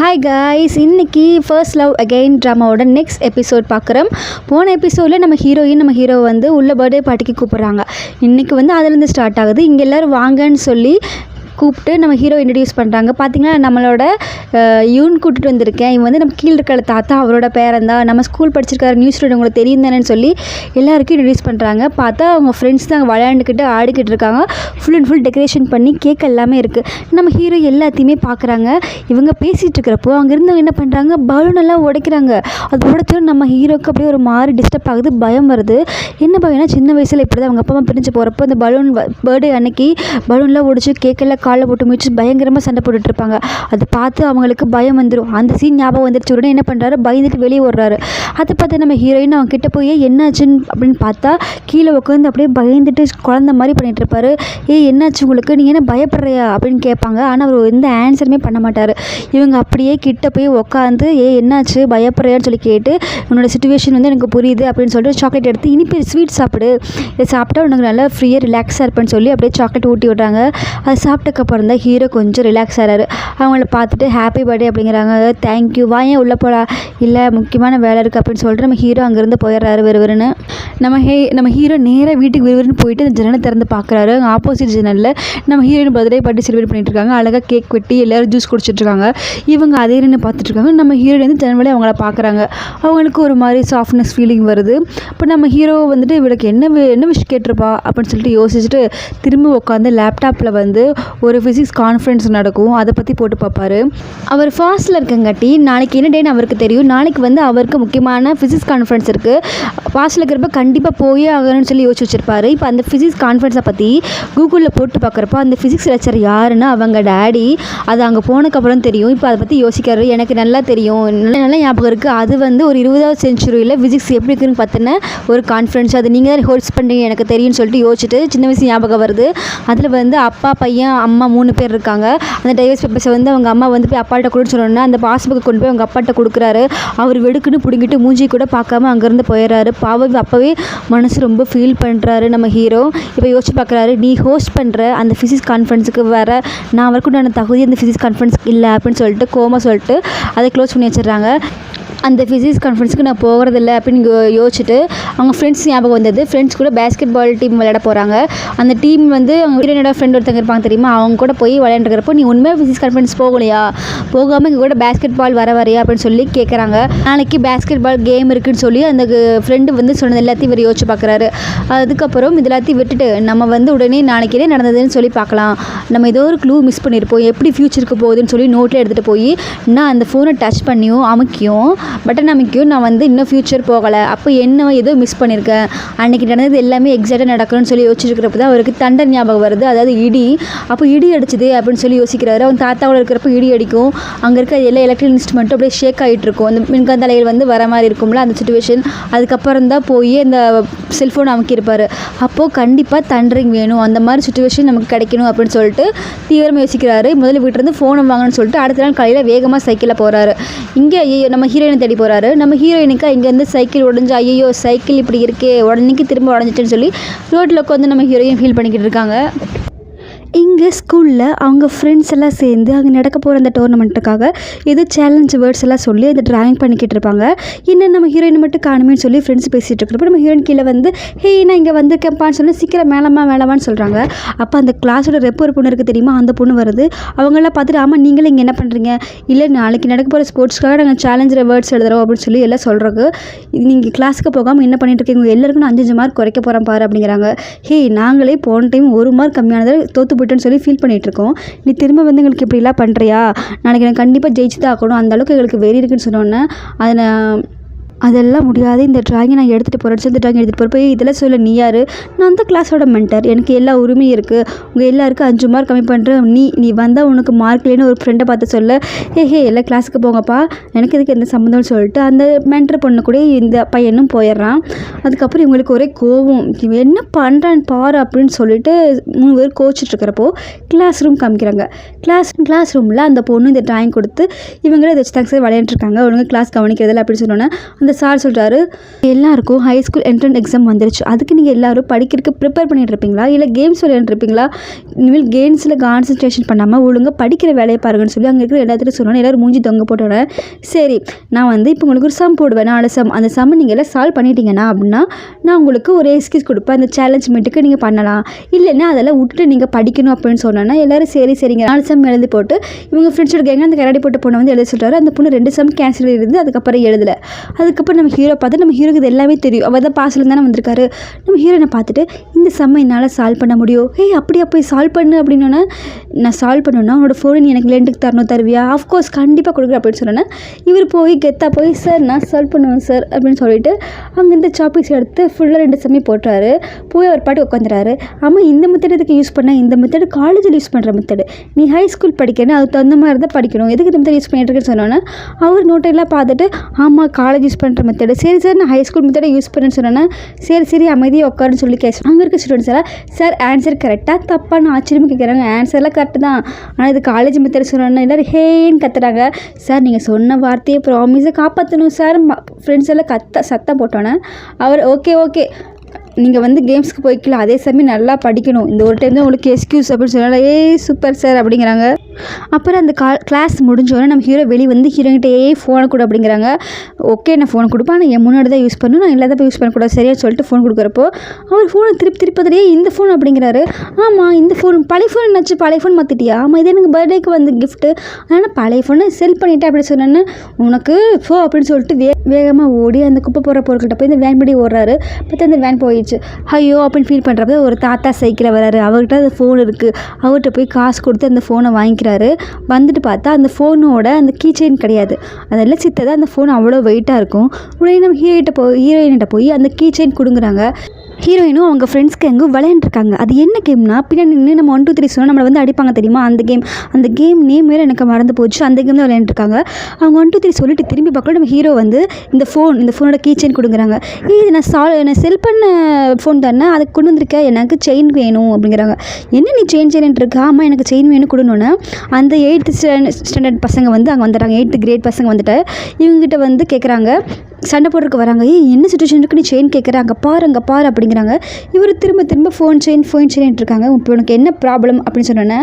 Hi guys இன்னைக்கு first love again ட்ராமாவோட next episode பார்க்குறோம். போன எபிசோடில் நம்ம ஹீரோயின் நம்ம ஹீரோ வந்து உள்ள பர்த்டே பார்ட்டிக்கு கூப்பிட்றாங்க. இன்றைக்கி வந்து அதுலேருந்து ஸ்டார்ட் ஆகுது. இங்கே எல்லோரும் வாங்கன்னு சொல்லி கூப்பிட்டு நம்ம ஹீரோ இன்ட்ரடியூஸ் பண்ணுறாங்க பார்த்தீங்கன்னா நம்மளோட யூன் இவன் கூட்டிகிட்டு வந்திருக்கேன். இவன் வந்து நம்ம கீழே இருக்கிற தாத்தா அவரோட பேரன் தான் நம்ம ஸ்கூல் படிச்சிருக்காரு நியூஸ் ஸ்டூடெண்ட் உங்களுக்கு தெரியும் தானேன்னு சொல்லி எல்லாருக்கும் இன்ட்ரடியூஸ் பண்ணுறாங்க பார்த்தா அவங்க ஃப்ரெண்ட்ஸ் தான் விளையாண்டுக்கிட்டு ஆடிக்கிட்டு இருக்காங்க. ஃபுல் அண்ட் ஃபுல் டெக்கரேஷன் பண்ணி கேக் எல்லாமே இருக்குது நம்ம ஹீரோ எல்லாத்தையுமே பார்க்குறாங்க இவங்க பேசிகிட்டு இருக்கிறப்போ அங்கே இருந்தவங்க என்ன பண்ணுறாங்க பலூன் எல்லாம் உடைக்கிறாங்க. அது உடைச்சோம் நம்ம ஹீரோக்கு அப்படியே ஒரு மாதிரி டிஸ்டர்ப் ஆகுது பயம் வருது. என்ன பயம்னா சின்ன வயசில் இப்படி தான் அவங்க அப்பா அம்மா பிரிஞ்சு போகிறப்போ அந்த பலூன் பர்த்டே அன்னைக்கு பலூன்லாம் உடைச்சி கேக்கெல்லாம் காலில் போட்டு முடிச்சு பயங்கரமாக சண்டை போட்டுட்ருப்பாங்க அது அதை பார்த்து அவங்களுக்கு பயம் வந்துடும் அந்த சீன் ஞாபகம் வந்துடுச்சு உடனே என்ன பண்ணுறாரு பயந்துட்டு வெளியே ஓடுறாரு. அதை பார்த்து நம்ம ஹீரோயின் அவங்க கிட்டே போய் என்னாச்சுன்னு? அப்படின்னு பார்த்தா கீழே உட்காந்து அப்படியே பயந்துட்டு குழந்த மாதிரி பண்ணிட்டு இருப்பாரு. என்னாச்சு உங்களுக்கு? நீ என்ன பயப்படுறியா? அப்படின்னு கேட்பாங்க. ஆனால் அவர் எந்த ஆன்சருமே பண்ண மாட்டார். இவங்க அப்படியே கிட்ட போய் உட்காந்து ஏ என்னாச்சு? பயப்படுறியான்னு சொல்லி கேட்டு உன்னோட சுச்சுவேஷன் வந்து எனக்கு புரியுது அப்படின்னு சொல்லிட்டு சாக்லேட் எடுத்து இனிப்பு ஸ்வீட் சாப்பிடு. இதை சாப்பிட்டா உனக்கு நல்லா ஃப்ரீயாக ரிலாக்ஸாக இருப்பேன்னு சொல்லி அப்படியே சாக்லேட் ஊட்டி விட்றாங்க. அதை சாப்பிட்ட அதுக்கப்புறம் தான் ஹீரோ கொஞ்சம் ரிலாக்ஸ் ஆகிறாரு அவங்கள பார்த்துட்டு ஹாப்பி பர்த்டே அப்படிங்கிறாங்க. தேங்க்யூ வா ஏன் உள்ளே போடா. இல்லை முக்கியமான வேலை இருக்குது அப்படின்னு சொல்லிட்டு நம்ம ஹீரோ அங்கேருந்து போயிடுறாரு விறுவிறுன்னு. நம்ம ஹே நம்ம ஹீரோ நேராக வீட்டுக்கு விறுவிறுன்னு போயிட்டு அந்த ஜன்னலை திறந்து பார்க்குறாரு. ஆப்போசிட் ஜன்னலில் நம்ம ஹீரோயின் பர்த்டே பார்ட்டி செலிப்ரேட் பண்ணிட்டு இருக்காங்க. அழகாக கேக் வெட்டி எல்லோரும் ஜூஸ் குடிச்சிட்ருக்காங்க இவங்க அதே நின்று பார்த்துட்ருக்காங்க நம்ம ஹீரோயின் வந்து ஜன்னல் அவங்கள பார்க்குறாங்க. அவங்களுக்கு ஒரு மாதிரி சாஃப்ட்னஸ் ஃபீலிங் வருது. இப்போ நம்ம ஹீரோ வந்துட்டு இவளுக்கு என்ன என்ன விஷயம் கேட்டிருப்பா? அப்படின்னு சொல்லிட்டு யோசிச்சுட்டு திரும்ப உட்காந்து லேப்டாப்பில் வந்து ஒரு ஃபிசிக்ஸ் கான்ஃபரன்ஸ் நடக்கும். அதை பற்றி போட்டு பார்ப்பாரு அவர் ஃபாஸ்ட்டில் இருக்கங்காட்டி நாளைக்கு என்ன டேன்னு அவருக்கு தெரியும். நாளைக்கு வந்து அவருக்கு முக்கியமான ஃபிசிக்ஸ் கான்ஃபரன்ஸ் இருக்குது ஃபாஸ்ட்டில் இருக்கிறப்ப கண்டிப்பாக போயே ஆகணும்னு சொல்லி யோசிச்சு வச்சிருப்பாரு. இப்போ அந்த ஃபிசிக்ஸ் கான்ஃபரன்ஸை பற்றி கூகுளில் போட்டு பார்க்குறப்ப அந்த ஃபிசிக்ஸ் லெக்சர் யாருன்னா அவங்க டேடி அது அங்கே போனதுக்கப்புறம் தெரியும். இப்போ அதை பற்றி யோசிக்கிறாரு. எனக்கு நல்லா தெரியும். நல்ல நல்ல ஞாபகம் இருக்குது அது வந்து ஒரு இருபதாவது செஞ்சுரியில் ஃபிசிக்ஸ் எப்படி இருக்குன்னு பார்த்தின ஒரு கான்ஃபரன்ஸ் அது நீங்கள் தான் ஹோஸ்ட் பண்ணுறீங்க எனக்கு தெரியும்னு சொல்லிட்டு யோசிச்சுட்டு சின்ன வயசு ஞாபகம் வருது. அதில் வந்து அப்பா பையன் அம்மா மூணு பேர் இருக்காங்க. அந்த டைவர்ஸ் பேப்பர்ஸை வந்து அவங்க அம்மா வந்து போய் அப்பாட்ட கொடுன்னு சொன்னோன்னா அந்த பாஸ்புக்கை கொண்டு போய் அவங்க அப்பாட்ட கொடுக்குறாரு. அவர் வெடுக்குன்னு பிடுங்கிட்டு மூஞ்சி கூட பார்க்காம அங்கேருந்து போயிடுறாரு பாவம் அப்போவே மனசு ரொம்ப ஃபீல் பண்ணுறாரு நம்ம ஹீரோ இப்போ யோசிச்சு பார்க்குறாரு நீ ஹோஸ்ட் பண்ணுற அந்த ஃபிசிக்ஸ் கான்ஃபரன்ஸுக்கு வர நான் வரக்கூடாத தகுதி அந்த ஃபிசிக்ஸ் கான்ஃபரன்ஸ் இல்லை அப்படின்னு சொல்லிட்டு கோமா சொல்லிட்டு அதை க்ளோஸ் பண்ணி வச்சிடுறாங்க. அந்த ஃபிசிக்ஸ் கான்ஃபரன்ஸுக்கு நான் போகிறதில்ல அப்படின்னு யோசிச்சுட்டு அவங்க ஃப்ரெண்ட்ஸ் ஞாபகம் வந்தது. ஃப்ரெண்ட்ஸ் கூட பேஸ்கெட் பால் டீம் விளையாட போகிறாங்க அந்த டீம் வந்து அவங்க ஹீரோனோட ஃப்ரெண்ட் ஒருத்தங்க இருப்பாங்க தெரியுமா? அவங்க கூட போய் விளையாண்டுருக்கிறப்போ நீ உண்மையாக ஃபிசிக்ஸ் கான்ஃபரன்ஸ் போகலையா? போகாமல் இங்கே கூட பேஸ்கெட் பால் வர வரையா? அப்படின்னு சொல்லி கேட்குறாங்க நாளைக்கு பேஸ்கெட் பால் கேம் இருக்குன்னு சொல்லி அந்த ஃப்ரெண்டு வந்து சொன்னது எல்லாத்தையும் இவர் யோசிச்சு பார்க்குறாரு அதுக்கப்புறம் இது எல்லாத்தையும் விட்டுட்டு நம்ம வந்து உடனே நாளைக்கே நடந்ததுன்னு சொல்லி பார்க்கலாம் நம்ம ஏதோ ஒரு க்ளூ மிஸ் பண்ணியிருப்போம் எப்படி ஃப்யூச்சருக்கு போகுதுன்னு சொல்லி நோட்டில் எடுத்துகிட்டு போய் நான் அந்த ஃபோனை டச் பண்ணியும் அமுக்கியும் பட்டன் அமைக்கியும் நான் வந்து இன்னும் ஃப்யூச்சர் போகலை. அப்போ என்ன ஏதோ மிஸ் பண்ணியிருக்கேன் அன்றைக்கி நடந்தது எல்லாமே எக்ஸாக்டாக நடக்கணும்னு சொல்லி யோசிச்சிருக்கிறப்ப தான் அவருக்கு தண்டர் ஞாபகம் வருது. அதாவது இடி அப்போ இடி அடிச்சுது அப்படின்னு சொல்லி யோசிக்கிறாரு. அவன் தாத்தாவோட இருக்கிறப்ப இடி அடிக்கும். அங்கே இருக்க எல்லா எலக்ட்ரிக் இன்ஸ்ட்ருமெண்ட்டும் அப்படியே ஷேக் ஆகிட்டு இருக்கும். அந்த மின்காந்த வந்து வர மாதிரி இருக்கும்ல அந்த சுச்சுவேஷன் அதுக்கப்புறம் தான் போய் அந்த செல்ஃபோன் அமுக்கியிருப்பார். அப்போது கண்டிப்பாக தண்டரிங் வேணும். அந்த மாதிரி சுச்சுவேஷன் நமக்கு கிடைக்கணும் அப்படின்னு சொல்லிட்டு தீவிரமாக யோசிக்கிறாரு. முதல்ல வீட்டிலேருந்து ஃபோனை வாங்கணும்னு சொல்லிட்டு அடுத்த நாள் காலையில் வேகமாக சைக்கிளில் போகிறாரு இங்கே நம்ம ஹீரோயின் தேடி போகிறாரு நம்ம ஹீரோயினுக்கு இங்கேருந்து சைக்கிள் உடஞ்சி ஐயோ சைக்கிள் இப்படி இருக்கே உடனேக்கு திரும்ப உடஞ்சிட்டுன்னு சொல்லி ரோட்டில் உட்காந்து நம்ம ஹீரோயின் ஃபீல் பண்ணிக்கிட்டு இருக்காங்க. இங்கே ஸ்கூலில் அவங்க ஃப்ரெண்ட்ஸ் எல்லாம் சேர்ந்து அங்கே நடக்க போகிற அந்த டோர்னமெண்ட்டுக்காக ஏதோ சேலஞ்ச் வேர்ட்ஸ் எல்லாம் சொல்லி அந்த ட்ராயிங் பண்ணிக்கிட்டு இருப்பாங்க. இன்னும் நம்ம ஹீரோயின் மட்டும் காணுமேன்னு சொல்லி ஃப்ரெண்ட்ஸ் பேசிகிட்டு இருக்கிறப்ப நம்ம ஹீரோயின் கீழே வந்து ஹே நான் இங்கே வந்திருக்கேன்ப்பான்னு சொல்லி சீக்கிரம் மேலம்மா மேலமான்னு சொல்கிறாங்க அப்போ அந்த கிளாஸோட ரெப் ஒரு பொண்ணு இருக்குது தெரியுமா? அந்த பொண்ணு வருது. அவங்களாம் பார்த்துட்டு ஆமாம் நீங்களும் இங்கே என்ன பண்ணுறீங்க இல்லை நாளைக்கு நடக்க போகிற ஸ்போர்ட்ஸ்க்காக நாங்கள் சேலஞ்சில் வேர்ட்ஸ் எழுதுறோம் அப்படின்னு சொல்லி எல்லாம் சொல்கிறாங்க நீங்கள் கிளாஸுக்கு போகாமல் என்ன பண்ணிட்டு இருக்கீங்க? எல்லாருக்கும் நான் அஞ்சு அஞ்சு மார்க் குறைக்க போகிறேன் பாரு அப்படிங்கிறாங்க. ஹே நாங்களே போன டைம் ஒரு மார்க் கம்மியானதை தோற்று போயிட்டோன்னு சொல்லி ஃபீல் பண்ணிகிட்ருக்கோம் இருக்கோம் நீ திரும்ப வந்து எங்களுக்கு இப்படிலாம் பண்ணுறியா நாளைக்கு நான் கண்டிப்பாக ஜெயிச்சு தான் ஆகணும். அந்த அளவுக்கு எங்களுக்கு வெறி இருக்குன்னு சொன்னோன்னே அதை நான் அதெல்லாம் முடியாது. இந்த ட்ராயிங்கை நான் எடுத்துகிட்டு போகிறேன் இந்த ட்ராயிங் எடுத்துகிட்டு போகிறப்ப இதெல்லாம் சொல்ல நீ யார்? நான் தான் கிளாஸோட மென்டர் எனக்கு எல்லா உரிமையும் இருக்குது உங்கள் எல்லாருக்கும் அஞ்சு மார்க் கம்மி பண்ணுறேன் நீ நீ வந்தால் உனக்கு மார்க் இல்லைன்னு ஒரு ஃப்ரெண்டை பார்த்து சொல்ல. ஏ ஹே எல்லாம் கிளாஸுக்கு போங்கப்பா. எனக்கு இதுக்கு எந்த சம்மந்தம்னு சொல்லிட்டு அந்த மென்டர் பொண்ணு கூட இந்த பையனும் போயிடுறான். அதுக்கப்புறம் இவங்களுக்கு ஒரே கோவம். இவன் என்ன பண்ணுறான்னு பாரு அப்படின்னு சொல்லிட்டு மூணு பேர் கோச்சிட்ருக்கிறப்போ கிளாஸ் ரூம் காமிக்கிறாங்க. கிளாஸ் கிளாஸ் ரூமில் அந்த பொண்ணு இந்த ட்ராயிங் கொடுத்து இவங்களே இதை வச்சு தான் சார் விளையாண்டுருக்காங்க ஒழுங்கு கிளாஸ் கவனிக்கிறதில்ல அப்படின்னு சொன்னோன்னே அந்த அப்போ சார் சொல்கிறாரு எல்லாருக்கும் ஹை ஸ்கூல் என்ட்ரன்ஸ் எக்ஸாம் வந்துருச்சு. அதுக்கு நீங்கள் எல்லாரும் படிக்கிறதுக்கு ப்ரிப்பேர் பண்ணிட்டு இருப்பீங்களா இல்லை கேம்ஸ் விளையாண்டுருப்பீங்களா? இனிமேல் கேம்ஸில் கான்சன்ட்ரேஷன் பண்ணாமல் ஒழுங்காக படிக்கிற வேலையை பாருங்கன்னு சொல்லி அங்கே இருக்கிற எல்லாத்துக்கும் சொன்னோன்னே எல்லோரும் மூஞ்சி தொங்க போட்டோட சரி நான் வந்து இப்போ உங்களுக்கு ஒரு சம் போடுவேன் நாலு சம் அந்த சம் நீங்கள் எல்லாம் சால்வ் பண்ணிட்டீங்கன்னா அப்படின்னா நான் உங்களுக்கு ஒரு எக்ஸ்கியூஸ் கொடுப்பேன். அந்த சேலஞ்ச் மீட்டுக்கு நீங்கள் பண்ணலாம். இல்லைன்னா அதெல்லாம் விட்டுட்டு நீங்கள் படிக்கணும் அப்படின்னு சொன்னோன்னா எல்லாரும் சரி சரிங்க. நாலு சம் எழுதி போட்டு இவங்க ஃப்ரெண்ட்ஸோட கேங்க அந்த கரடி போட்டு பொண்ணை வந்து எழுத சொல்கிறாரு அந்த பொண்ணு ரெண்டு சம் கேன்சல் இருந்து அதுக்கப்புறம் எழுதலை. அதுக்கப்புறம் நம்ம ஹீரோ பார்த்து நம்ம ஹீரோக்கு இது எல்லாமே தெரியும். அவர் தான் பாசில் தானே வந்திருக்காரு. நம்ம ஹீரோனை பார்த்துட்டு இந்த சம்மை என்னால் சால்வ் பண்ண முடியும்? ஏய் அப்படியா? போய் சால்வ் பண்ணு அப்படின்னோன்னா நான் சால்வ் பண்ணணும்னா உன்னோட ஃபோனை நீ எனக்கு ரெண்டுக்கு தரணும் தருவியா? ஆஃப்கோர்ஸ் கண்டிப்பாக கொடுக்குறேன் அப்படின்னு சொன்னோன்னா இவர் போய் கெத்தாக போய் சார் நான் சால்வ் பண்ணுவேன் சார் அப்படின்னு சொல்லிட்டு அங்கேருந்து சாப்பிஸ் எடுத்து ஃபுல்லாக ரெண்டு செம்மை போட்டுறாரு. போய் அவர் பாட்டு உட்காந்துறாரு ஆமாம் இந்த மெத்தட் எதுக்கு யூஸ் பண்ண? இந்த மெத்தட் காலேஜில் யூஸ் பண்ணுற மெத்தடு நீ ஹை ஸ்கூல் படிக்கணும் அதுக்கு தகுந்த மாதிரி தான் படிக்கணும். எதுக்கு இந்த மெத்தட் யூஸ் பண்ணிட்டு இருக்கேன்னு சொன்னோன்னா அவர் நோட்டெல்லாம் பார்த்துட்டு ஆமாம் காலேஜ் யூஸ் பண்ணுற மெத்தடு சரி சார் நான் ஹை ஸ்கூல் மெத்தடை யூஸ் பண்ணேன்னு சொன்னேன்னா சரி சரி அமைதியாக உட்காருன்னு சொல்லி கேஸ் அங்கே இருக்க ஸ்டூடெண்ட்ஸ் எல்லாம் சார் ஆன்சர் கரெக்டாக தப்பான்னு ஆச்சரியமாக கேட்குறாங்க ஆன்சர்லாம் கரெக்டு தான். ஆனால் இது காலேஜ் மெத்தட் சொன்னோன்னா எல்லோரும் ஹேன்னு கத்துறாங்க. சார் நீங்கள் சொன்ன வார்த்தையை ப்ராமிஸை காப்பாற்றணும் சார் ஃப்ரெண்ட்ஸ் எல்லாம் கத்த சத்தம் போட்டோன்னே அவர் ஓகே ஓகே நீங்கள் வந்து கேம்ஸ்க்கு போய்க்கலாம் அதே சமயம் நல்லா படிக்கணும். இந்த ஒரு டைம் தான் உங்களுக்கு எஸ்கியூஸ் அப்படின்னு சொன்னால ஏய் சூப்பர் சார் அப்படிங்கிறாங்க. அப்புறம் அந்த கா கிளாஸ் முடிஞ்சோடனே நம்ம ஹீரோ வெளியே வந்து ஹீரோங்கிட்டே ஃபோனை கொடு அப்படிங்கிறாங்க. ஓகே நான் ஃபோன் கொடுப்பேன். ஆனால் என் முன்னாடி தான் யூஸ் பண்ணணும். நான் இல்லாத யூஸ் பண்ணக்கூடாது. சரியாக சொல்லிட்டு ஃபோன் கொடுக்குறப்போ அவர் ஃபோனை திருப்பி திருப்பி இந்த ஃபோன் அப்படிங்கிறாரு. ஆமாம் இந்த ஃபோன் பழைய ஃபோன் என்னாச்சு? பழைய ஃபோன் மாற்றிட்டியா ஆமாம் இது எனக்கு பர்த்டேக்கு வந்து கிஃப்ட்டு ஆனால் பழைய ஃபோனை செல் பண்ணிட்டேன் அப்படி சொன்னேன்னு உனக்கு ஃபோ அப்படின்னு சொல்லிட்டு வே வேகமாக ஓடி அந்த குப்பை போகிற பொருட்கிட்ட போய் இந்த வேன் படி ஓடுறாரு. பார்த்து அந்த வேன் போய் போயிடுச்சு. ஐயோ அப்படின்னு ஃபீல் பண்ணுறப்ப ஒரு தாத்தா சைக்கிளில் வராரு. அவர்கிட்ட அந்த ஃபோன் இருக்குது அவர்கிட்ட போய் காசு கொடுத்து அந்த ஃபோனை வாங்கிக்கிறாரு. வந்துட்டு பார்த்தா அந்த ஃபோனோட அந்த கீ செயின் கிடையாது. அதெல்லாம் சித்ததான் அந்த ஃபோன் அவ்வளோ வெயிட்டாக இருக்கும். உடனே நம்ம ஹீரோயிட்ட போய் ஹீரோயின்கிட்ட போய் அந்த கீ செயின் கொடுங்குறாங்க. ஹீரோயினும் அவங்க ஃப்ரெண்ட்ஸ்க்கு எங்கும் விளையாண்டுருக்காங்க. அது என்ன கேம்னா பின்னாடி நின்று நம்ம ஒன் டூ த்ரீ சொன்னால் நம்மளை வந்து அடிப்பாங்க தெரியுமா? அந்த கேம் அந்த கேம் நேம் வேறு எனக்கு மறந்து போச்சு. அந்த கேம் தான் விளையாண்டுருக்காங்க. அவங்க ஒன் டூ த்ரீ சொல்லிட்டு திரும்பி பார்க்கல நம்ம ஹீரோ வந்து இந்த ஃபோன் இந்த ஃபோனோட கீ செயின் கொடுங்குறாங்க. ஏ இது நான் சால் நான் செல் பண்ண ஃபோன் தானே? அதுக்கு கொண்டு வந்திருக்கேன் எனக்கு செயின் வேணும் அப்படிங்கிறாங்க. என்ன நீ செயின் செயின் இருக்கா ஆமாம் எனக்கு செயின் வேணும் கொடுணுன்னு அந்த எயித்து ஸ்டாண்டர்ட் பசங்க வந்து அங்கே வந்துடுறாங்க. எயித்து கிரேட் பசங்க வந்துட்டு. இவங்ககிட்ட வந்து கேட்குறாங்க சண்டை போடுறதுக்கு வராங்க. ஏய் என்ன சுச்சுவேஷன் இருக்கு நீ செயின் கேட்குற அங்கே பாரு அங்கே பாரு அப்படிங்கிறாங்க இவர் திரும்ப திரும்ப ஃபோன் செயின் ஃபோன் செயின் இருக்காங்க இப்போ உனக்கு என்ன ப்ராப்ளம் அப்படின்னு சொன்னோன்னே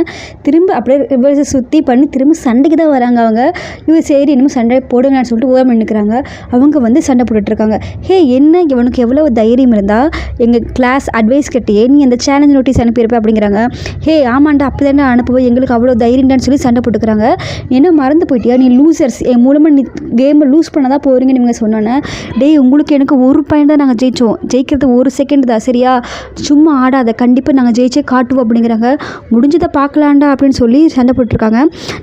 திரும்ப அப்படியே ரிவர்ஸை சுற்றி பண்ணி திரும்ப சண்டைக்கு தான் வராங்க அவங்க. இவர் சரி இன்னும் சண்டை போடுங்கன்னு சொல்லிட்டு ஓரம் நின்றுக்கிறாங்க அவங்க வந்து சண்டை போட்டுட்ருக்காங்க ஹே என்ன? இவனுக்கு எவ்வளோ தைரியம் இருந்தால் எங்கள் கிளாஸ் அட்வைஸ் கட்டியே நீ அந்த சேலஞ்ச் நோட்டீஸ் அனுப்பியிருப்ப அப்படிங்கிறாங்க. ஹே ஆமாண்டா அப்படி தானே அனுப்புவோம் எங்களுக்கு அவ்வளோ தைரியம்டான்னு சொல்லி சண்டை போட்டுக்கிறாங்க. என்ன மறந்து போயிட்டியா? நீ லூசர்ஸ் என் மூலமாக நீ கேமை லூஸ் பண்ண தான் போகிறீங்கன்னு நீங்கள் சொன்னோன்னே டேய் உங்களுக்கு எனக்கு ஒரு பாயிண்ட் தான் நாங்கள் ஜெயித்தோம் ஜெயிக்கிறது ஒரு செகண்ட் அப்படின்றதா சரியா? சும்மா ஆடாத. கண்டிப்பாக நாங்கள் ஜெயிச்சே காட்டுவோம் அப்படிங்கிறாங்க. முடிஞ்சதை பார்க்கலாண்டா அப்படின்னு சொல்லி சண்டை போட்டிருக்காங்க.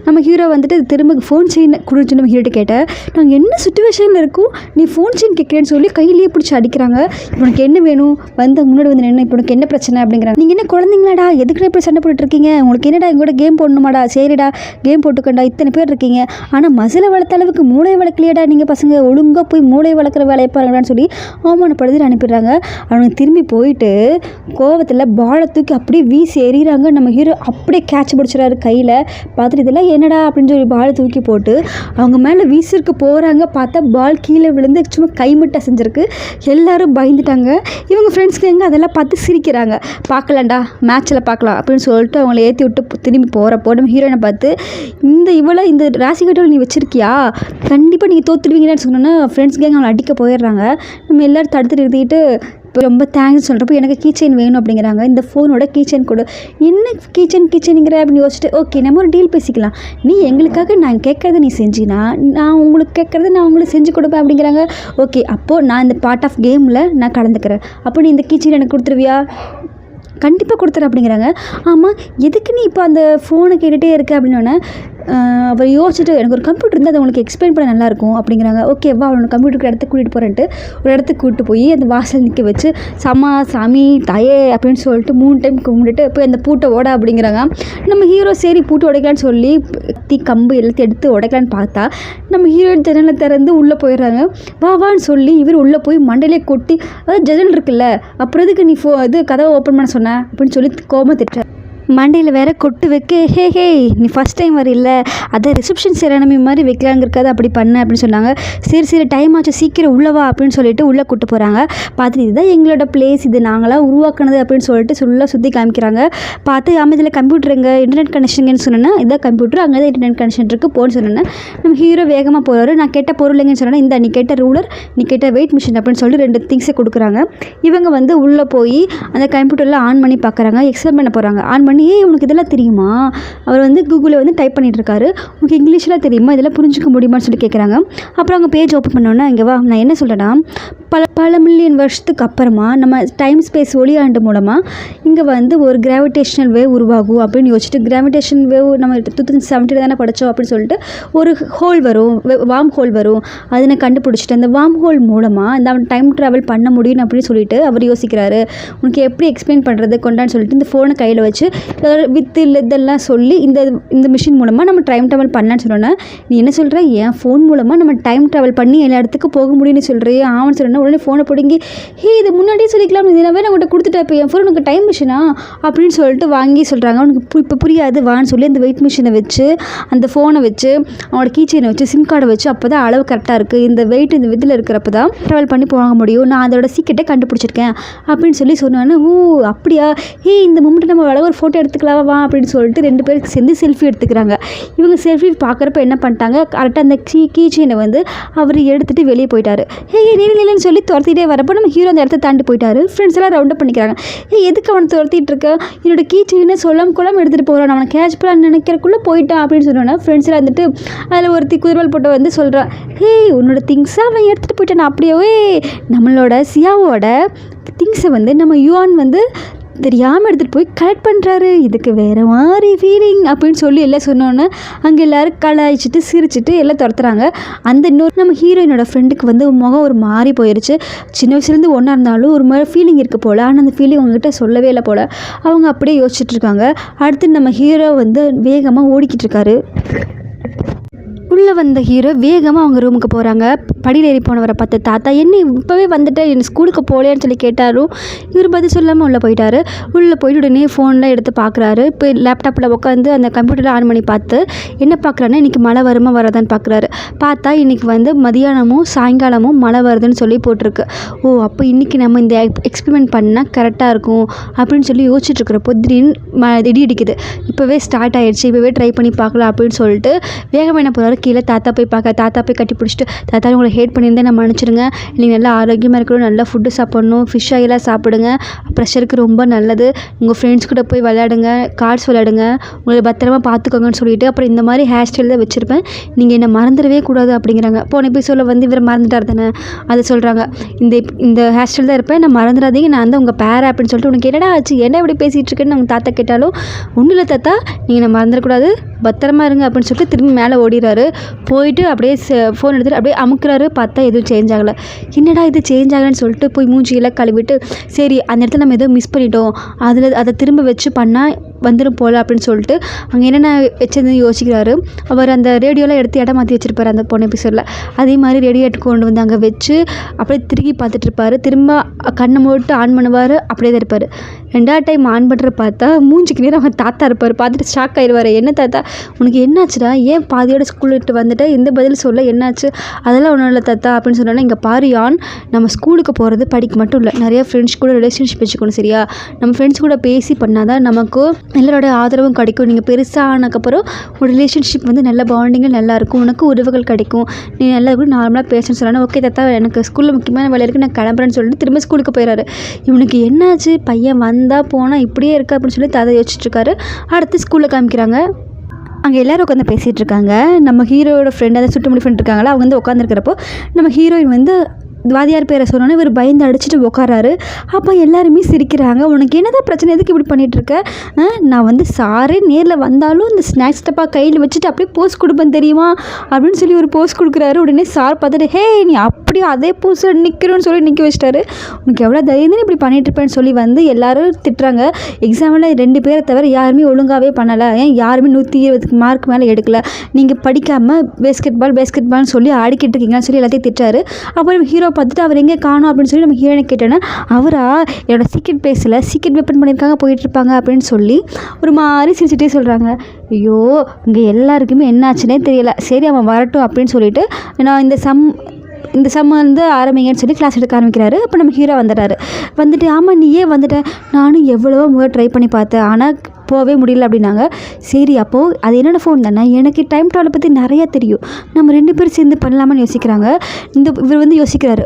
நம்ம ஹீரோ வந்துட்டு திரும்ப ஃபோன் செயின் குடிச்சு நம்ம ஹீரோட்ட கேட்டேன். நாங்கள் என்ன சுச்சுவேஷனில் இருக்கும்? நீ ஃபோன் செயின் கேட்குறேன்னு சொல்லி கையிலேயே பிடிச்சி அடிக்கிறாங்க. இப்போ உனக்கு என்ன வேணும்? வந்து முன்னாடி வந்து நின்று இப்போ உனக்கு என்ன பிரச்சனை? அப்படிங்கிறாங்க. நீங்கள் என்ன குழந்தைங்களாடா? எதுக்குடா இப்படி சண்டை போட்டுருக்கீங்க உங்களுக்கு என்னடா எங்கூட கேம் போடணுமாடா? சரிடா. கேம் போட்டுக்கண்டா. இத்தனை பேர் இருக்கீங்க. ஆனால் மசிலை வளர்த்த அளவுக்கு மூளை வளர்க்கலையடா நீங்கள் பசங்க? ஒழுங்காக போய் மூளை வளர்க்குற வேலையை பாருங்கடான்னு சொல்லி அவமானப்படுத்தி அனுப்பிடுறாங்க. அவனுக்கு திரும்பி போயிட்டு கோவத்தில் பாலை தூக்கி அப்படியே வீசி எறிகிறாங்க. நம்ம ஹீரோ அப்படியே கேட்ச் பிடிச்சிடறாரு கையில். பார்த்துட்டு இதெல்லாம் என்னடா அப்படின்னு சொல்லி பாலை தூக்கி போட்டு அவங்க மேலே வீசிருக்கு போகிறாங்க பார்த்தா பால் கீழே விழுந்து சும்மா கைமிட்ட செஞ்சிருக்கு. எல்லோரும் பயந்துட்டாங்க. இவங்க ஃப்ரெண்ட்ஸ்க்கு எங்கே அதெல்லாம் பார்த்து சிரிக்கிறாங்க. பார்க்கலாண்டா மேட்ச்சில் பார்க்கலாம் அப்படின்னு சொல்லிட்டு அவங்கள ஏற்றி விட்டு திரும்பி போகிறப்போ நம்ம ஹீரோயினை பார்த்து இந்த இவ்வளோ இந்த ராசி கட்டோல் நீ வச்சிருக்கியா? கண்டிப்பாக நீங்கள் தோத்துடுவீங்கன்னு சொன்னோன்னா ஃப்ரெண்ட்ஸ் கேங் அவங்களை அடிக்க போயிடுறாங்க. நம்ம எல்லோரும் தடுத்து நிறுத்திட்டு ரொம்ப தேங்க்ஸ் சொல்கிறப்போ எனக்கு கீச்செயின் வேணும் அப்படிங்கிறாங்க. இந்த ஃபோனோட கீச்செயின் கொடு. என்ன கீச்செயின் கிச்சனுங்கிற அப்படின்னு யோசிச்சுட்டு ஓகே நம்ம ஒரு டீல் பேசிக்கலாம். நீ எங்களுக்காக நான் கேட்குறத நீ செஞ்சினா நான் உங்களுக்கு கேட்குறத நான் உங்களுக்கு செஞ்சு கொடுப்பேன் அப்படிங்கிறாங்க. ஓகே அப்போது நான் இந்த பார்ட் ஆஃப் கேமில் நான் கலந்துக்கிறேன். அப்போ நீ இந்த கீச்செயின் எனக்கு கொடுத்துருவியா? கண்டிப்பாக கொடுத்துரு அப்படிங்கிறாங்க. ஆமாம் எதுக்கு நீ இப்போ அந்த ஃபோனை கேட்டுகிட்டே இருக்க அப்படின்னோடனே அவர் யோசிச்சுட்டு எனக்கு ஒரு கம்ப்யூட்டர் இருந்தால் அதை உங்களுக்கு எக்ஸ்பிளைன் பண்ண நல்லாயிருக்கும் அப்படிங்கிறாங்க. ஓகே வா அவனோட கம்ப்யூட்டருக்கு இடத்துக்கு கூட்டிகிட்டு போகிறேன்ட்டு ஒரு இடத்துக்கு கூப்பிட்டு போய் அந்த வாசல் நிற்க வச்சு சமா சாமி தயே அப்படின்னு சொல்லிட்டு மூணு டைம் கும்பிட்டுட்டு போய் அந்த பூட்டை ஓட அப்படிங்கிறாங்க. நம்ம ஹீரோ சரி பூட்டை உடைக்கலான்னு சொல்லி தீ கம்பு எல்லாத்தையும் எடுத்து உடைக்கலான்னு பார்த்தா நம்ம ஹீரோயின் ஜன்னலை திறந்து உள்ளே போயிடுறாங்க. வா வான்னு சொல்லி இவர் உள்ளே போய் மண்டையிலே கொட்டி அதாவது ஜன்னல் இருக்குல்ல அப்புறம் எதுக்கு நீ ஃபோ இது கதவை ஓப்பன் பண்ண சொன்ன அப்படின்னு சொல்லி கோபம் திட்டுற மண்டையில் வேற கொட்டு வைக்க ஹே ஹே நீ ஃபஸ்ட் டைம் வரையில அதை ரிசப்ஷன் செரனமி மாதிரி வைக்கலாங்கிறக்காது அப்படி பண்ண அப்படின்னு சொன்னாங்க. சரி சரி டைம் ஆச்சு சீக்கிரம் உள்ளவா அப்படின்னு சொல்லிட்டு உள்ளே கூட்டு போகிறாங்க பார்த்துட்டு இதுதான் எங்களோட பிளேஸ் இது நாங்களாம் உருவாக்குனது அப்படின்னு சொல்லிட்டு ஃபுல்லாக சுற்றி காமிக்கிறாங்க. பார்த்து ஆமாம் இதில் கம்ப்யூட்டருங்க இன்டர்நெட் கனெக்ஷனுங்கன்னு சொன்னேன்னா இதான் கம்ப்யூட்டர் அங்கே தான் இன்டர்நெட் கனெக்ஷன் இருக்குது போன்னு சொன்னேன் நம்ம ஹீரோ வேகமாக போகிறாரு நான் கேட்ட பொருள் இல்லைங்கன்னு சொன்னேன் இந்த நீ கேட்ட ரூலர் நீ கேட்ட வெயிட் மிஷின் அப்படின்னு சொல்லிட்டு ரெண்டு திங்ஸை கொடுக்குறாங்க. இவங்க வந்து உள்ளே போய் அந்த கம்ப்யூட்டரில் ஆன் பண்ணி பார்க்குறாங்க. எக்ஸ்பிளைன் பண்ண போகிறாங்க ஆன் பண்ணி ஏய் உனக்கு இதெல்லாம் தெரியுமா? அவர் வந்து கூகுளில் வந்து டைப் பண்ணிட்டுருக்காரு. உனக்கு இங்கிலீஷில் தெரியுமா? இதெல்லாம் புரிஞ்சுக்க முடியுமான்னு சொல்லி கேட்குறாங்க அப்புறம் அவங்க பேஜ் ஓப்பன் பண்ணோன்னா இங்கே வா நான் என்ன சொல்கிறேன்னா பல பல மில்லியன் வருஷத்துக்கு அப்புறமா நம்ம டைம் ஸ்பேஸ் ஒளியாண்டு மூலமாக இங்கே வந்து ஒரு கிராவிடேஷனல் வேவ் உருவாகும் அப்படின்னு யோசிச்சுட்டு கிராவிடேஷன் வேவ் நம்ம டூ தௌசண்ட் செவன்ட்டில் தானே படித்தோம் அப்படின்னு சொல்லிட்டு ஒரு ஹோல் வரும் வார்ம் ஹோல் வரும். அதை கண்டுபிடிச்சிட்டு அந்த வார்ம் ஹோல் மூலமாக இந்த டைம் ட்ராவல் பண்ண முடியும் அப்படின்னு சொல்லிட்டு அவர் யோசிக்கிறாரு. உனக்கு எப்படி எக்ஸ்பிளைன் பண்ணுறது கொண்டான்னு சொல்லிட்டு இந்த ஃபோனை கையில் வச்சு வித்து இதெல்லாம் சொல்லி இந்த இந்த மிஷின் மூலமாக நம்ம டைம் ட்ராவல் பண்ணலான்னு சொல்லணும் நீ என்ன சொல்கிற என் ஃபோன் மூலமாக நம்ம டைம் ட்ராவல் பண்ணி எல்லா இடத்துக்கும் போக முடியும்னு சொல்கிறே ஆவன்னு சொன்னோன்னா உடனே ஃபோனை பிடுங்கி ஹே இது முன்னாடியே சொல்லிக்கலாம் இது நான் உங்கள்கிட்ட கொடுத்துட்டேன் இப்போ என் ஃபோன் உனக்கு டைம் மிஷினா அப்படின்னு சொல்லிட்டு வாங்கி சொல்கிறாங்க அவனுக்கு பு- இப்போ புரியாது வான்னு சொல்லி அந்த வெயிட் மிஷினை வச்சு அந்த ஃபோனை வச்சு அவனோட கீச்செயினை வச்சு சிம் கார்டை வச்சு அப்போ தான் அளவு கரெக்டாக இருக்குது இந்த வெயிட் இந்த இதில் இருக்கிறப்ப தான் ட்ராவல் பண்ணி போக முடியும். நான் அதோட சீக்கிரட்டை கண்டுபிடிச்சிருக்கேன். அப்படின்னு சொல்லி சொன்னானே ஓ அப்படியா? ஹே இந்த மூமெண்ட் நம்ம அழகாக ஒரு ஃபோட்டோ எடுத்துக்கலாமா? வா அப்படின்னு சொல்லிட்டு ரெண்டு பேருக்கு சேர்ந்து செல்ஃபி எடுத்துக்கிறாங்க. இவங்க செல்ஃபி பார்க்குறப்ப என்ன பண்ணிட்டாங்க? கரெக்டாக அந்த கீ கீச்செயினை வந்து அவர் எடுத்துகிட்டு வெளியே போயிட்டார். ஹே நீலன்னு சொல்லி துரத்திட்டே வரப்போ நம்ம ஹீரோ அந்த இடத்த தாண்டி போயிட்டாரு. ஃப்ரெண்ட்ஸ் எல்லாம் ரவுண்ட் பண்ணிக்கிறாங்க. ஏ எதுக்கு அவனை துரத்திட்டு இருக்க? என்னோட கீச்செயினை சொல்லாம குளம் எடுத்துகிட்டு போகிறான் அவனை கேட்ச் பண்ண நினைக்கிறக்குள்ளே போயிட்டான். அப்படின்னு சொன்னோன்னா ஃப்ரெண்ட்ஸ் எல்லாம் வந்துட்டு அதில் ஒருத்தி குதிரவால் போட்டு வந்து சொல்கிறான் ஹே உன்னோட திங்ஸை அவன் எடுத்துகிட்டு போயிட்டான். அப்படியே நம்மளோட சியாவோட திங்ஸை வந்து நம்ம யுவான் வந்து தெரியாமல் எடுத்துகிட்டு போய் கலெக்ட் பண்ணுறாரு இதுக்கு வேறு மாதிரி ஃபீலிங் அப்படின்னு சொல்லி எல்லாம் சொன்னோன்னே அங்கே எல்லோரும் கலாய்ச்சிட்டு சிரிச்சிட்டு எல்லாம் துரத்துறாங்க. அந்த இன்னொரு நம்ம ஹீரோயினோட ஃப்ரெண்டுக்கு வந்து முகம் ஒரு மாறி போயிடுச்சு சின்ன வயசுலேருந்து ஒன்றா இருந்தாலும் ஒரு மாதிரி ஃபீலிங் இருக்குது போல். ஆனால் அந்த ஃபீலிங் அவங்ககிட்ட சொல்லவே இல்லை போல். அவங்க அப்படியே யோசிச்சுட்ருக்காங்க அடுத்து நம்ம ஹீரோ வந்து வேகமாக ஓடிக்கிட்டு இருக்காரு. உள்ளே வந்த ஹீரோ வேகமாக அவங்க ரூமுக்கு போகிறாங்க படியில் ஏறி போனவரை பார்த்து தாத்தா என்ன இப்போவே வந்துட்டு என் ஸ்கூலுக்கு போலேன்னு சொல்லி கேட்டாரும் இவர் பதில் சொல்லாமல் உள்ளே போயிட்டாரு. உள்ளே போயிட்டு உடனே ஃபோனில் எடுத்து பார்க்குறாரு. இப்போ லேப்டாப்பில் உட்காந்து அந்த கம்ப்யூட்டரில் ஆன் பண்ணி பார்த்து என்ன பார்க்குறாருன்னா இன்றைக்கி மழை வருமா வரதான்னு பார்க்குறாரு. பார்த்தா இன்றைக்கி வந்து மதியானமும் சாயங்காலமும் மழை வருதுன்னு சொல்லி போட்டிருக்கு. ஓ அப்போ இன்றைக்கி நம்ம இந்த எக்ஸ்பெரிமெண்ட் பண்ணால் கரெக்டாக இருக்கும் அப்படின்னு சொல்லி யோசிச்சுட்டு இருக்கிறப்போ திடீர்னு ம இடி இடிக்குது இப்போவே ஸ்டார்ட் ஆகிடுச்சு இப்போவே ட்ரை பண்ணி பார்க்கலாம் அப்படின்னு சொல்லிட்டு வேகமாக என்ன போகிறாரு கீழே தாத்தா போய் பார்க்க தாத்தா போய் கட்டி பிடிச்சிட்டு தாத்தா உங்களை ஹேட் பண்ணியிருந்தேன் நான் மன்னிச்சிடுங்க. நீங்கள் நல்லா ஆரோக்கியமாக இருக்கணும் நல்லா ஃபுட்டு சாப்பிடணும் ஃபிஷ் ஆயிலாக சாப்பிடுங்க. ப்ரெஷருக்கு ரொம்ப நல்லது. உங்கள் ஃப்ரெண்ட்ஸ் கூட போய் விளையாடுங்க கார்ட்ஸ் விளையாடுங்க. உங்களை பத்திரமா பார்த்துக்கோங்கன்னு சொல்லிட்டு அப்புறம் இந்த மாதிரி ஹேர் ஸ்டைல் தான் வச்சுருப்பேன். நீங்கள் என்னை மறந்துடவே கூடாது அப்படிங்கிறாங்க. போன எபிசோடில் வந்து இவர் மறந்துட்டார் தானே? அதை சொல்கிறாங்க இந்த இந்த ஹேர் ஸ்டைல் தான் இருப்பேன். நான் மறந்துடாதீங்க. நான் தான் உங்கள் பேர அப்படின்னு சொல்லிட்டு உனக்கு என்னடா ஆச்சு? என்ன இப்படி பேசிகிட்டு இருக்கேன்னு உங்கள் தாத்தா கேட்டாலும் ஒன்றும் இல்லை தாத்தா. நீங்கள் என்னை மறந்துடக்கூடாது. பத்திரமா இருங்க அப்படின்னு சொல்லிட்டு திரும்பி மேலே ஓடிறாரு போயிட்டு அப்படியே ஃபோன் எடுத்துகிட்டு அப்படியே அமுக்கிறாரு. பார்த்தா எதுவும் சேஞ்ச் ஆகலை. என்னடா இது சேஞ்ச் ஆகலைன்னு சொல்லிட்டு போய் மூஞ்சியெல்லாம் கழுவிட்டு சரி அந்த இடத்துல நம்ம எதுவும் மிஸ் பண்ணிட்டோம். அதில் அதை திரும்ப வச்சு பண்ணால் வந்துடும் போல அப்படின்னு சொல்லிட்டு அங்கே என்னென்ன வச்சதுன்னு யோசிக்கிறாரு. அவர் அந்த ரேடியோலாம் எடுத்து இடம் மாற்றி வச்சுருப்பார் அந்த போன எபிசோடில் அதே மாதிரி ரேடியோ எடுத்து கொண்டு வந்து அங்கே வச்சு அப்படியே திரும்பி பார்த்துட்டு இருப்பார். திரும்ப கண்ணை மூட்டு ஆன் பண்ணுவார். அப்படியே தான் இருப்பார். ரெண்டாவது டைம் ஆன் பண்ணுற பார்த்தா மூஞ்சிக்கு நேரம் அவங்க தாத்தா இருப்பார். பார்த்துட்டு ஷாக் ஆயிடுவார் என்ன தாத்தா? உனக்கு என்னாச்சுடா? ஏன் பாதியோட ஸ்கூல் கூப்பிட்டு வந்துட்டு எந்த பதில் சொல்ல என்னாச்சு? அதெல்லாம் ஒன்றும் இல்லை தத்தா அப்படின்னு சொன்னோன்னா இங்கே பாரு யான் நம்ம ஸ்கூலுக்கு போகிறது படிக்க மட்டும் இல்லை. நிறைய ஃப்ரெண்ட்ஸ் கூட ரிலேஷன்ஷிப் வச்சுக்கணும் சரியா? நம்ம ஃப்ரெண்ட்ஸ் கூட பேசி பண்ணாதான் நமக்கு எல்லாரோட ஆதரவும் கிடைக்கும். நீங்கள் பெருசாக ஆனக்கப்புறம் ஒரு ரிலேஷன்ஷிப் வந்து நல்ல பாண்டிங்கும் நல்லாயிருக்கும் உனக்கு உறவுகள் கிடைக்கும். நீ நல்லா கூட நார்மலாக பேசணும்னு சொன்னா ஓகே தத்தா எனக்கு ஸ்கூலில் முக்கியமான வேலை இருக்குது நான் கிளம்புறேன்னு சொல்லிட்டு திரும்ப ஸ்கூலுக்கு போயிடறாரு இவனுக்கு என்னாச்சு? பையன் வந்தால் போனால் இப்படியே இருக்கா? அப்படின்னு சொல்லி தாத்தா யோசிச்சுட்டு இருக்காரு. அடுத்து ஸ்கூலில் காமிக்கிறாங்க. அங்கே எல்லோரும் உட்காந்து பேசிகிட்டு இருக்காங்க. நம்ம ஹீரோயோட ஃப்ரெண்ட் அந்த சுட்டுமணி ஃப்ரெண்ட் இருக்காங்களா அவங்க வந்து உட்காந்துருக்கிறப்போ நம்ம ஹீரோயின் வந்து வாதியார் பேரை சொன்னோன்னே இவர் பயந்து அடிச்சுட்டு உட்காராரு அப்போ எல்லாருமே சிரிக்கிறாங்க. உனக்கு என்னதான் பிரச்சனை? எதுக்கு இப்படி பண்ணிகிட்ருக்க நான் வந்து சாரே நேரில் வந்தாலும் இந்த ஸ்நாக்ஸ் டப்பா கையில் வச்சுட்டு அப்படியே போஸ் கொடுப்பேன் தெரியுமா? அப்படின்னு சொல்லி ஒரு போஸ் கொடுக்குறாரு. உடனே சார் பார்த்துட்டு ஹே நீ அப்படியே அதே போஸ் நிற்கிறோன்னு சொல்லி நிற்க வச்சிட்டாரு. உனக்கு எவ்வளோ தைரியம் இப்படி பண்ணிகிட்ருப்பேன்னு சொல்லி வந்து எல்லோரும் திட்டுறாங்க. எக்ஸாமில் ரெண்டு பேரை தவிர யாருமே ஒழுங்காகவே பண்ணலை. ஏன்? யாருமே நூற்றி இருபதுக்கு மார்க் மேலே எடுக்கலை. நீங்கள் படிக்காமல் பேஸ்கெட் பால் பேஸ்கெட் பால்னு சொல்லி ஆடிக்கிட்டு இருக்கீங்கன்னு சொல்லி எல்லாத்தையும் திட்டாரு அப்புறம் ஹீரோ பார்த்துட்டு அவர் எங்கே காணும் அப்படின்னு சொல்லி நம்ம ஹீரோயினை கேட்டோன்னே அவரா என்னோட சீக்ரெட் பிளேஸில் சீக்ரெட் வெப்பன் பண்ணியிருக்காங்க போயிட்டுருப்பாங்க அப்படின்னு சொல்லி ஒரு மாதிரி சிரிச்சிட்டே சொல்கிறாங்க ஐயோ இங்கே எல்லாருக்குமே என்னாச்சுன்னே தெரியல. சரி அவன் வரட்டும் அப்படின்னு சொல்லிட்டு நான் இந்த சம் இந்த சம் வந்து ஆரம்பிங்கன்னு சொல்லி கிளாஸ் எடுக்க ஆரம்பிக்கிறாரு. அப்போ நம்ம ஹீரோ வந்துடுறாரு வந்துட்டு ஆமாம் நீயே வந்துட்டேன் நானும் எவ்வளவோ முறை ட்ரை பண்ணி பார்த்தேன். ஆனால் போகவே முடியல அப்படின்னாங்க. சரி அப்போது அது என்னென்ன ஃபோன் தானே? எனக்கு டைம் ட்ராவலை பற்றி நிறையா தெரியும். நம்ம ரெண்டு பேரும் சேர்ந்து பண்ணலாமான்னு யோசிக்கிறாங்க. இந்த இவர் வந்து யோசிக்கிறாரு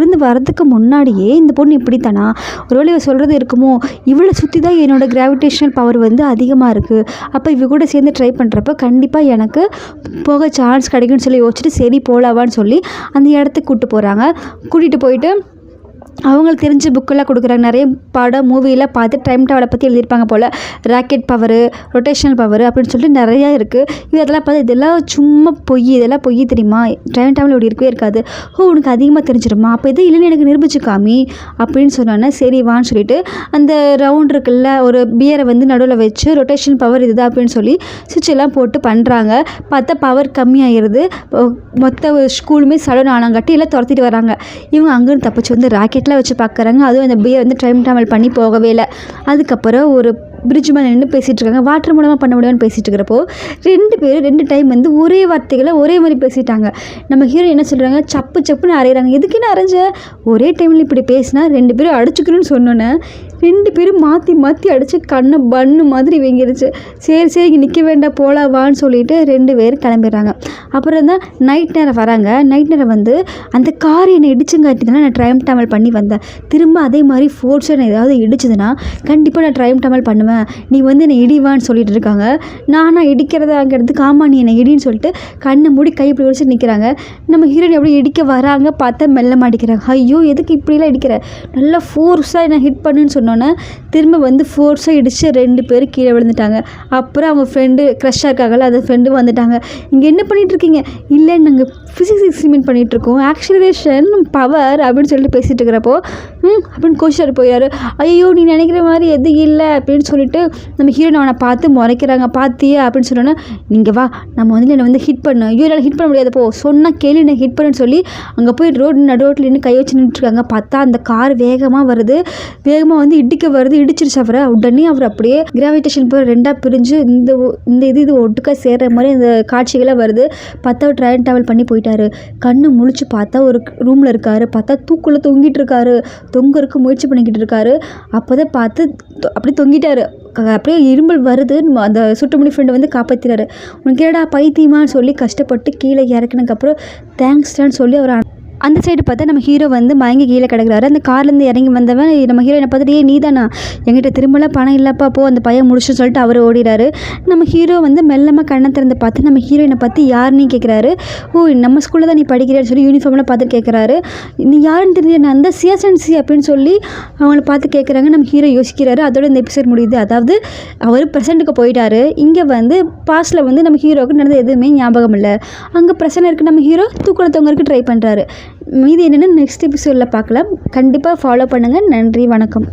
இருந்து வரதுக்கு முன்னாடியே இந்த பொண்ணு இப்படி தானா ஒருவேளை இவர் சொல்கிறது இருக்குமோ? இவளை சுற்றி தான் என்னோடய கிராவிடேஷனல் பவர் வந்து அதிகமாக இருக்குது அப்போ இவ கூட சேர்ந்து ட்ரை பண்ணுறப்ப கண்டிப்பாக எனக்கு போக சான்ஸ் கிடைக்கும்னு சொல்லி யோசிச்சுட்டு சரி போகலாவான்னு சொல்லி அந்த இடத்துக்கு கூப்பிட்டு போகிறாங்க கூட்டிகிட்டு போயிட்டு அவங்களுக்கு தெரிஞ்ச புக்கெல்லாம் கொடுக்குறாங்க. நிறைய படம் மூவிலாம் பார்த்து டைம் டவலை பற்றி எழுதியிருப்பாங்க போல். ராக்கெட் பவரு ரொட்டேஷனல் பவர் அப்படின்னு சொல்லிட்டு நிறையா இருக்குது இது அதெல்லாம் பார்த்து இதெல்லாம் சும்மா பொய் இதெல்லாம் பொய் தெரியுமா? டைம் டவல் இப்படி இருக்கவே இருக்காது. ஓ உனக்கு அதிகமாக தெரிஞ்சிருமா? அப்போ இது இல்லைன்னு எனக்கு நிரூபிச்சு காமி அப்படின்னு சொன்னோன்னே சரி வான்னு சொல்லிட்டு அந்த ரவுண்ட் இருக்குல்ல ஒரு பியரை வந்து நடுவில் வச்சு ரொட்டேஷன் பவர் இதுதான் அப்படின்னு சொல்லி சுவிட்ச் எல்லாம் போட்டு பண்ணுறாங்க பார்த்தா பவர் கம்மியாகிடுது மொத்த ஸ்கூலுமே சடன் ஆனாங்காட்டி எல்லாம் துரத்திட்டு வராங்க. இவங்க அங்கேருந்து தப்பிச்சு வந்து ராக்கெட் ராக்கெட்டில் வச்சு பார்க்குறாங்க. அதுவும் அந்த பிஏ வந்து டைம் ட்ராவல் பண்ணி போகவே இல்லை. அதுக்கப்புறம் ஒரு பிரிட்ஜ் மேலே நின்று பேசிகிட்டு இருக்காங்க. வாட்டர் மூலமாக பண்ண முடியும்னு பேசிகிட்டு இருக்கிறப்போ ரெண்டு பேரும் ரெண்டு டைம் வந்து ஒரே வார்த்தைகளை ஒரே மாதிரி பேசிட்டாங்க. நம்ம ஹீரோ என்ன சொல்கிறாங்க சப்பு சப்புன்னு அரைகிறாங்க எதுக்கு என்ன அரைஞ்ச? ஒரே டைமில் இப்படி பேசினா ரெண்டு பேரும் அடிச்சுக்கணும்னு சொன்னோன்னே ரெண்டு பேரும் மாற்றி மாற்றி அடித்து கண்ணை பண்ணு மாதிரி வெங்கிருச்சு. சரி சரி இங்கே நிற்க வேண்டாம் போகலாம் வான்னு சொல்லிட்டு ரெண்டு பேரும் கிளம்பிடுறாங்க. அப்புறம் தான் நைட் நேரம் வராங்க. நைட் நேரம் வந்து அந்த கார் என்னை இடிச்சுங்காட்டிதுன்னா நான் ட்ரைம் ட்ராவல் பண்ணி வந்தேன். திரும்ப அதே மாதிரி ஃபோர்ஸை நான் ஏதாவது இடிச்சதுன்னா கண்டிப்பாக நான் ட்ரைம் ட்ராவல் பண்ணுவேன். நீ வந்து என்னை இடிவான்னு சொல்லிட்டு இருக்காங்க. நானாக இடிக்கிறதாங்கிறது காமா நீ என்னை இடின்னு சொல்லிட்டு கண்ணை மூடி கை இப்படி வச்சு நிற்கிறாங்க நம்ம ஹீரோயின் எப்படி இடிக்க வராங்க பார்த்தா மெல்ல மாட்டிக்கிறாங்க. ஐயோ எதுக்கு இப்படிலாம் இடிக்கிற? நல்லா ஃபோர்ஸாக என்ன ஹிட் பண்ணுன்னு சொன்னோம். சொன்னோன்னே திரும்ப வந்து ஃபோர்ஸாக இடித்து ரெண்டு பேரும் கீழே விழுந்துட்டாங்க. அப்புறம் அவங்க ஃப்ரெண்டு க்ரஷ்ஷாக இருக்காங்கல்ல அந்த ஃப்ரெண்டு வந்துட்டாங்க. இங்கே என்ன பண்ணிட்டு இருக்கீங்க இல்லை நாங்கள் ஃபிசிக்ஸ் எக்ஸ்பிரிமெண்ட் பண்ணிகிட்ருக்கோம் ஆக்சிலரேஷன் பவர் அப்படின்னு சொல்லிட்டு பேசிகிட்டு இருக்கிறப்போ ம் அப்படின்னு கோஷர் போயாரு ஐயோ நீ நினைக்கிற மாதிரி எது இல்லை அப்படின்னு சொல்லிட்டு நம்ம ஹீரோனை அவனை பார்த்து முறைக்கிறாங்க. பார்த்தியே அப்படின்னு சொன்னோன்னா நீங்கள் வா நம்ம வந்து என்னை வந்து ஹிட் பண்ணு. ஐயோ என்னால் ஹிட் பண்ண முடியாது. போ சொன்னால் கேள்வி நான் ஹிட் பண்ணுன்னு சொல்லி அங்கே போய் ரோடு நடு ரோட்டில் நின்று கை வச்சு நின்றுருக்காங்க பார்த்தா அந்த கார் வேகமாக வருது. வேகமாக வந்து இடிக்க வருது. இடிச்சிருச்சு அவரை. உடனே அவர் அப்படியே கிராவிடேஷன் போய் ரெண்டாக பிரிஞ்சு இந்த இந்த இது இது ஒட்டுக்காக சேர்ற மாதிரி இந்த காட்சிகளாக வருது. பார்த்தா அவர் ட்ரெயின் ட்ராவல் பண்ணி போயிட்டாரு. கண்ணு முழிச்சு பார்த்தா ஒரு ரூமில் இருக்காரு. பார்த்தா தூக்குள்ளே தொங்கிட்டு இருக்காரு. தொங்குறதுக்கு முயற்சி பண்ணிக்கிட்டு இருக்காரு. அப்போதான் பார்த்து தொ- அப்படியே தொங்கிட்டாரு. அப்படியே இரும்பல் வருது. அந்த சுட்டுமணி ஃப்ரெண்டு வந்து காப்பாற்றினாரு உனக்கு என்னடா பைத்தியமான்னு சொல்லி கஷ்டப்பட்டு கீழே இறக்குனதுக்கப்புறம் தேங்க்ஸ்டான்னு சொல்லி அவர் அந்த சைடு பார்த்தா நம்ம ஹீரோ வந்து மயங்கி கீழே கிடக்குறாரு. அந்த கார்லேருந்து இறங்கி வந்தவன் நம்ம ஹீரோயினை பார்த்துட்டு ஏ நீ தானா திரும்பலாம் பணம் இல்லைப்பா போ அந்த பையன் முடிச்சு சொல்லிட்டு அவர் ஓடிறாரு. நம்ம ஹீரோ வந்து மெல்லமாக கண்ணை திறந்து பார்த்து நம்ம ஹீரோயினை பற்றி யாருன்னு கேட்குறாரு ஓ நம்ம ஸ்கூலில் தான் நீ படிக்கிறேன்னு சொல்லி யூனிஃபார்ம்லாம் பார்த்து கேட்குறாரு நீ யாருன்னு தெரிஞ்ச நான் அந்த சிஎஸ்என்சி அப்படின்னு சொல்லி அவங்கள பார்த்து கேட்குறாங்க நம்ம ஹீரோ யோசிக்கிறாரு. அதோட இந்த எபிசோட் முடியுது. அதாவது அவர் ப்ரெசென்ட்டுக்கு போயிட்டாரு. இங்கே வந்து பாஸ்டில் வந்து நம்ம ஹீரோவுக்கு நடந்த எதுவுமே ஞாபகம் இல்லை. அங்கே பிரச்சனை இருக்குது நம்ம ஹீரோ தூக்குறத்தவங்களுக்கு ட்ரை பண்ணுறாரு மீதி என்னென்னு நெக்ஸ்ட் எபிசோடில் பார்க்கலாம். கண்டிப்பாக ஃபாலோ பண்ணுங்கள் நன்றி வணக்கம்.